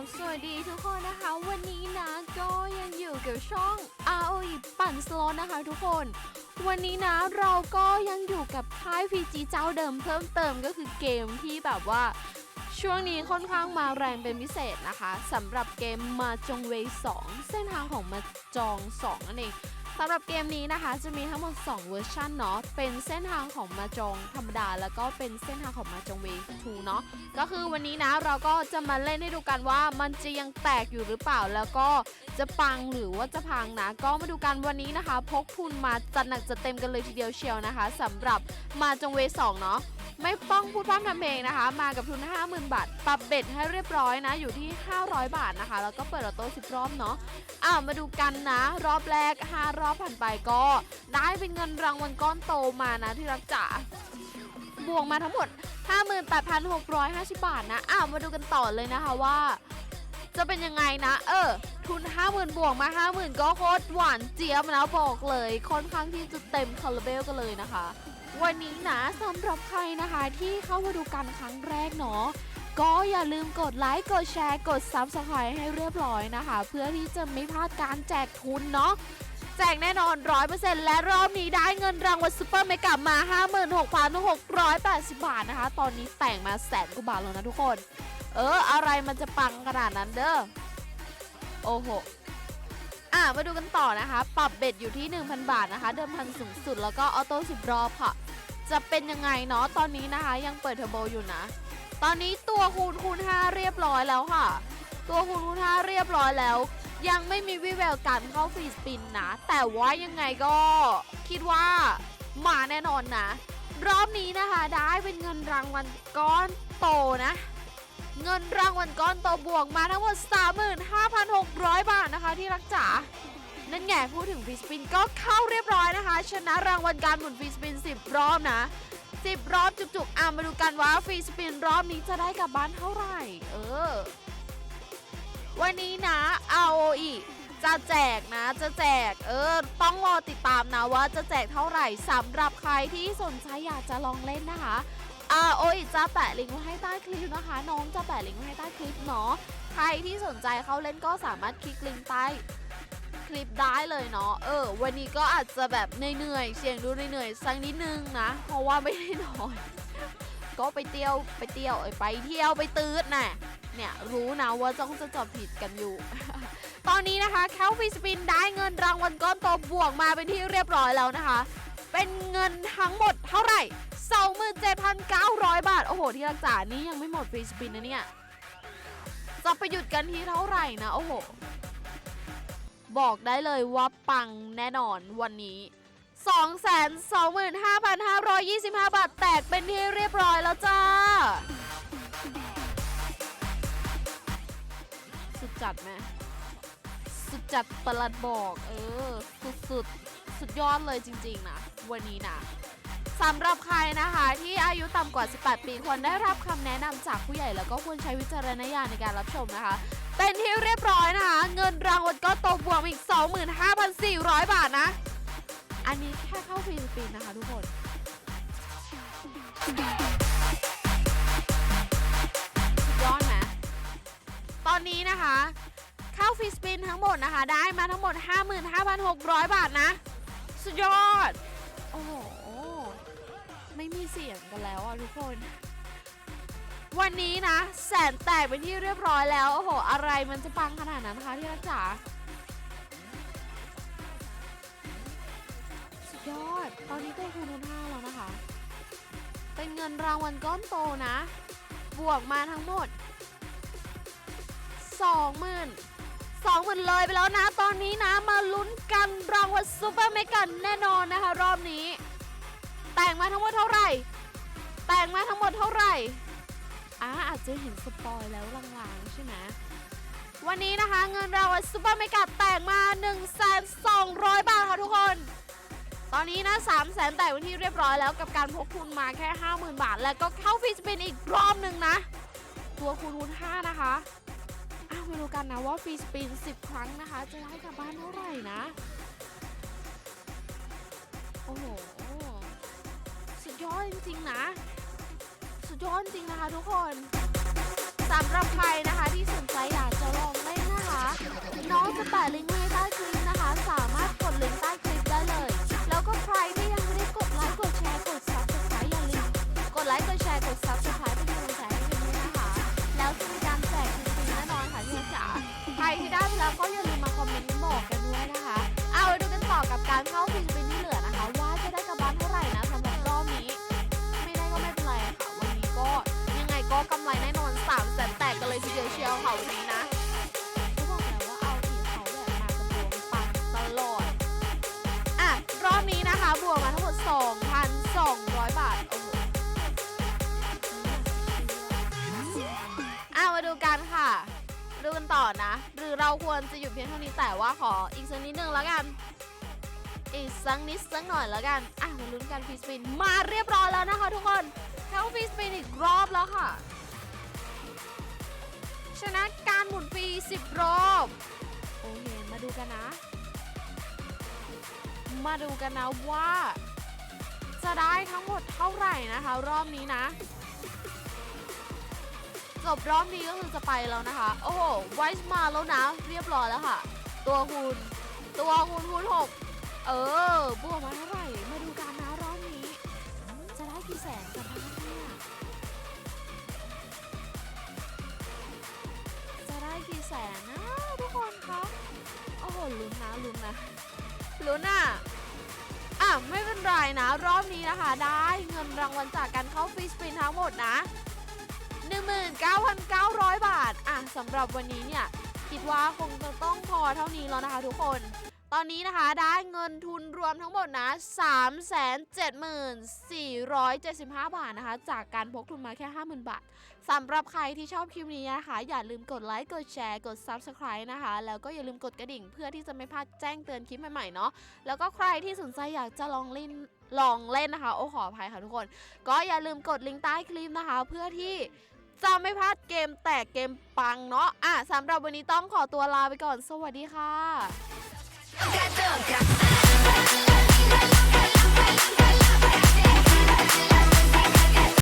บสวัสดีทุกคนนะคะ วันนี้นะก็ยังอยู่กับช่อง ROE ปั่นสล็อตนะคะทุกคน วันนี้นะเราก็ยังอยู่กับค่าย PG เจ้าเดิมเพิ่มเติมก็คือเกมที่แบบว่า ช่วงนี้ค่อนข้างมาแรงเป็นพิเศษนะคะสำหรับเกมมาจงเวย2เส้นทางของมาจอง 2 นั่นเอง สำหรับเกมนี้นะคะจะมีทั้งหมด 2 เวอร์ชันเนาะเป็นเส้นทางของมาจงธรรมดา แล้วก็เป็นเส้นทางของมาจงเวย์2เนาะก็คือวันนี้นะเราก็จะมาเล่นให้ดูกันว่ามันจะยังแตกอยู่หรือเปล่าแล้วก็จะปังหรือว่าจะพังนะ ก็มาดูกันวันนี้นะคะ พกทุนมาจัดหนักจัดเต็มกันเลยทีเดียวเชียวนะคะสำหรับมาจงเวย์2เนาะ ไม่ต้องพูดพร่ำทำเพลงนะคะ มากับทุน 50,000 บาท ปรับเบ็ดให้เรียบร้อยนะ อยู่ที่ 500 บาทนะคะ แล้วก็เปิดออโต้10 รอบเนาะอ่ามาดูกันนะ รอบแรก 5 รอบผ่านไปก็ ได้เป็นเงินรางวัลก้อนโตมานะที่รักจ๋าบวกมาทั้งหมด 58,650 บาทนะอ่ามาดูกันต่อเลยนะคะว่า จะเป็นยังไงนะ เออทุน 50,000 บวกมา 50,000 ก็โคตรหวานเจี๊ยบแล้วบอกเลย ค่อนข้างที่จะเต็มคาราเบลกันเลยนะคะ วันนี้นะสำหรับใครนะคะที่เข้ามาดูกันครั้งแรกเนาะก็อย่าลืมกดไลค์กดแชร์กด Subscribe ให้เรียบร้อยนะคะ เพื่อที่จะไม่พลาดการแจกทุนเนาะแจกแน่นอน 100%และรอบนี้ได้เงินรางวัลซูเปอร์เมกะมา 56,680 บาทนะคะ ตอนนี้แต่งมาแสนกว่าบาทแล้วนะทุกคน เออ อะไรมันจะปังขนาดนั้นเด้อโอ้โห อะมาดูกันต่อนะคะ ปรับเบ็ดอยู่ที่ 1,000 บาทนะคะ เดิมพันสูงสุดแล้วก็ออโต้10 รอบค่ะ จะเป็นยังไงเนาะตอนนี้นะคะ ยังเปิดเทอร์โบอยู่นะ ตอนนี้ตัวคูณคูณ5เรียบร้อยแล้วค่ะ ตัวคูณคูณ5เรียบร้อยแล้ว ยังไม่มีวิแววการเข้าฟรีสปินนะ แต่ว่ายังไงก็คิดว่ามาแน่นอนนะ รอบนี้นะคะได้เป็นเงินรางวัลก้อนโตนะ เงินรางวัลก้อนโตบวกมาทั้งหมด 35,600 บาทนะคะที่รักจ๋านั่นไงพูดถึงฟีสปินก็เข้าเรียบร้อยนะคะ ชนะรางวัลการหมุนฟีสปิน 10 รอบนะ 10 รอบจุกๆอะมาดูกันว่าฟีสปินรอบนี้จะได้กลับบ้านเท่าไหร่ เออ วันนี้นะ ROE จะแจกนะจะแจก เออ ต้องรอติดตามนะว่าจะแจกเท่าไหร่สำหรับใครที่สนใจอยากจะลองเล่นนะคะ ROE จะแปะลิงก์ไว้ให้ใต้คลิปนะคะ น้องจะแปะลิงก์ไว้ให้ใต้คลิปเนาะใครที่สนใจเข้าเล่นก็สามารถคลิกลิงก์ใต้คลิปได้เลยเนาะเออ วันนี้ก็อาจจะแบบเหนื่อยเสียงดูเหนื่อยสักนิดนึงนะเพราะว่าไม่ได้นอนก็ไปเที่ยวไปเที่ยวไปเที่ยวไปตืดน่ะเนี่ยรู้นะว่าจ้องจะจบผิดกันอยู่ ตอนนี้นะคะแคลฟีสปินได้เงินรางวัลก้อนโตบวกมาเป็นที่เรียบร้อยแล้วนะคะ เป็นเงินทั้งหมดเท่าไหร่ 27,900 บาท โอ้โห ที่รักษานี่ยังไม่หมดฟรีสปินนะเนี่ย จะไปหยุดกันที่เท่าไหร่นะ โอ้โห บอกได้เลยว่าปังแน่นอนวันนี้ 225,525 บาท แตกเป็นที่เรียบร้อยแล้วจ้า สุดจัดไหมสุดจัดประหลัดบอก เออ สุดสุดสุดยอดเลยจริง ๆ นะ วันนี้นะ สำหรับใครนะคะที่อายุต่ำกว่า 18 ปีควรได้รับคำแนะนำจากผู้ใหญ่แล้วก็ควรใช้วิจารณญาณในการรับชมนะคะ เป็นที่เรียบร้อยนะคะ เงินรางวัลก็ตกบวกอีก 25,400 บาทนะ อันนี้แค่เข้าฟรีสปินนะคะทุกคนสุดยอดไหมตอนนี้นะคะ เข้าฟรีสปินทั้งหมดนะคะ ได้มาทั้งหมด 55,600 บาทนะ สุดยอด ไม่มีเสียงกันแล้วอะทุกคน วันนี้นะ แสนแตกเป็นที่เรียบร้อยแล้ว โอ้โห อะไรมันจะปังขนาดนั้นคะที่รักจ๋าสุดยอด ตอนนี้ตัวคูณห้าแล้วนะคะ เป็นเงินรางวัลก้อนโตนะ บวกมาทั้งหมด20,000 20,000เลยไปแล้วนะ ตอนนี้นะมาลุ้นกันรางวัลซูเปอร์เมกันแน่นอนนะคะ รอบนี้ แต่งมาทั้งหมดเท่าไหร่ แต่งมาทั้งหมดเท่าไหร่อ่าอาจจะเห็นสปอยแล้วลางๆใช่ไหมวันนี้นะคะเงินรางวัลซูเปอร์เมกาแต่งมา1 2 0 0 บาทค่ะทุกคน ตอนนี้นะ3 0 0แสนแต่งเป็นที่เรียบร้อยแล้วกับการพกทุนมาแค่ 50,000 บาท แล้วก็เข้าฟิสป็นอีกรอบหนึ่งนะ ตัวคูณคูณ5นะคะอ้าวมาดูกันนะว่าฟีสปิน 10 ครั้งนะคะ จะได้กลับบ้านเท่าไหร่นะ โอ้โห จริงๆนะ สุดยอดจริงนะคะทุกคนสำหรับใครนะคะที่สนใจอยากจะลองเล่นนะคะ น้องจะแปะลิงก์ไว้ใต้ นะคะบวกมาทั้งหมด 2,200 บาทโอ้โหอะมาดูกันค่ะดูกันต่อนะ หรือเราควรจะหยุดเพียงเท่านี้แต่ว่าขออีกสักนิดนึงแล้วกัน อีกสักนิดสักหน่อยแล้วกัน อะมาลุ้นกันฟีสปินมาเรียบร้อยแล้วนะคะทุกคนเข้าฟีสปินอีกรอบแล้วค่ะ ชนะการหมุนฟรี10 รอบ มาดูกันนะว่า จะได้ทั้งหมดเท่าไหร่นะคะ รอบนี้นะ จบรอบนี้ก็คือจะไปแล้วนะคะ โอ้โหไวส์มาแล้วนะ เรียบร้อยแล้วค่ะ ตัวคูณตัวคูณคูณหกเออบวกมาเท่าไหร่ มาดูกันนะรอบนี้ จะได้กี่แสนกันคะเนี่ยจะได้กี่แสนนะทุกคนคะโอ้โหลุ้นนะลุ้นนะ ลุ้นอะอะไม่เป็นไรนะ รอบนี้นะคะ ได้เงินรางวัลจากการเข้าฟรีสปินทั้งหมดนะ 19,900 บาท อะสำหรับวันนี้เนี่ย คิดว่าคงจะต้องพอเท่านี้แล้วนะคะทุกคน ตอนนี้นะคะได้เงินทุนรวมทั้งหมดนะ374,475 บาทนะคะ จากการพกทุนมาแค่ 50,000 บาทสำหรับใครที่ชอบคลิปนี้นะคะ อย่าลืมกดไลค์ กดแชร์ กด Subscribe นะคะ แล้วก็อย่าลืมกดกระดิ่งเพื่อที่จะไม่พลาดแจ้งเตือนคลิปใหม่ๆเนาะแล้วก็ใครที่สนใจอยากจะลองเล่นลองเล่นนะคะ โอ้ขออภัยค่ะทุกคน ก็อย่าลืมกดลิงก์ใต้คลิปนะคะ เพื่อที่จะไม่พลาดเกมแตกเกมปังเนาะอะสำหรับวันนี้ต้องขอตัวลาไปก่อน สวัสดีค่ะ got the